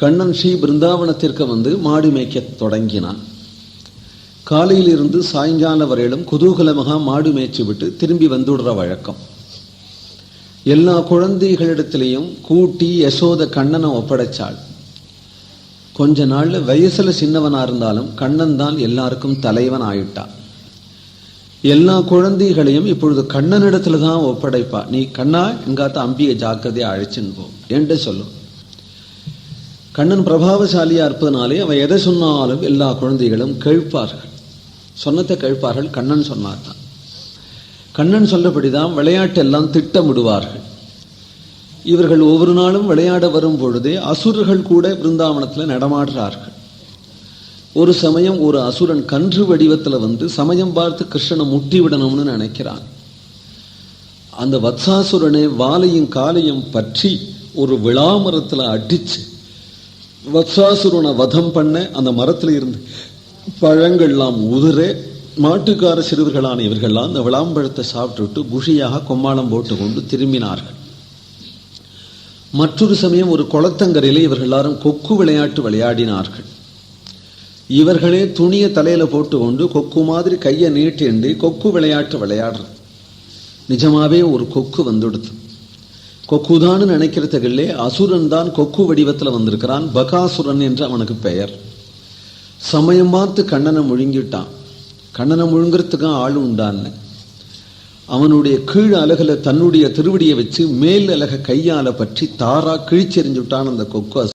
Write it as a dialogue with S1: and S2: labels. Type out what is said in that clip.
S1: கண்ணன் ஸ்ரீ பிருந்தாவனத்திற்கு வந்து மாடு மேய்க்க தொடங்கினான். காலையிலிருந்து சாயங்காலம் வரையிலும் குதூகலமாக மாடு மேய்ச்சி விட்டு திரும்பி வந்துடுற வழக்கம். எல்லா குழந்தைகளிடத்திலையும் கூட்டி யசோத கண்ணனை ஒப்படைச்சாள். கொஞ்ச நாள்ல வயசுல சின்னவனா இருந்தாலும் கண்ணன் தான் எல்லாருக்கும் தலைவன் ஆயிட்டான் எல்லா குழந்தைகளையும் இப்பொழுது கண்ணனிடத்துல தான் ஒப்படைப்பா. நீ கண்ணா எங்காத்த அம்பியை ஜாக்கிரதையா அழைச்சின்னு போ. என்று சொல்லும் கண்ணன் பிரபாவசாலியாக இருப்பதனாலே அவன் எதை சொன்னாலும் எல்லா குழந்தைகளும் கேட்பார்கள். சொன்னத்தை கேட்பார்கள் கண்ணன் சொன்னார்தான். கண்ணன் சொல்லபடிதான் விளையாட்டு எல்லாம் திட்டமிடுவார்கள். இவர்கள் ஒவ்வொரு நாளும் விளையாட வரும் பொழுதே அசுரர்கள் கூட பிருந்தாவனத்தில் நடமாடுறார்கள். ஒரு சமயம் ஒரு அசுரன் கன்று வடிவத்தில் வந்து சமயம் பார்த்து கிருஷ்ணனை முட்டி விடணும்னு நினைக்கிறான். அந்த வத்சாசுரனை வாலையும் காலையும் பற்றி ஒரு விழாமரத்தில் அடிச்சு வத்சாசுரனை வதம் பண்ண அந்த மரத்தில் இருந்து பழங்கள்லாம் உதிர மாட்டுக்கார சிறுவர்களான இவர்கள்லாம் அந்த விளாம்பழத்தை சாப்பிட்டுவிட்டு குஷியாக கொம்மாளம் போட்டு கொண்டு திரும்பினார்கள். மற்றொரு சமயம் ஒரு குளத்தங்கரையிலே இவர்கள் எல்லாரும் கொக்கு விளையாட்டு விளையாடினார்கள். இவர்களே துணியை தலையில போட்டு கொண்டு கொக்கு மாதிரி கையை நீட்டிண்டு கொக்கு விளையாட்டு விளையாடுறது. நிஜமாவே ஒரு கொக்கு வந்துடுது. கொக்குதான்னு நினைக்கிறதுகளே அசுரன் தான் கொக்கு வடிவத்துல வந்திருக்கிறான். பகாசுரன் என்று அவனுக்கு பெயர். சமயம் பார்த்து கண்ணனை முழுங்கிட்டான். கண்ணனை முழுங்கிறதுக்கு ஆள் உண்டான்னு. அவனுடைய கீழ் அலகுல தன்னுடைய திருவடியை வச்சு மேல் அலக கையால பற்றி தாரா கிழிச்செறிஞ்சுட்டான் அந்த கொக்கு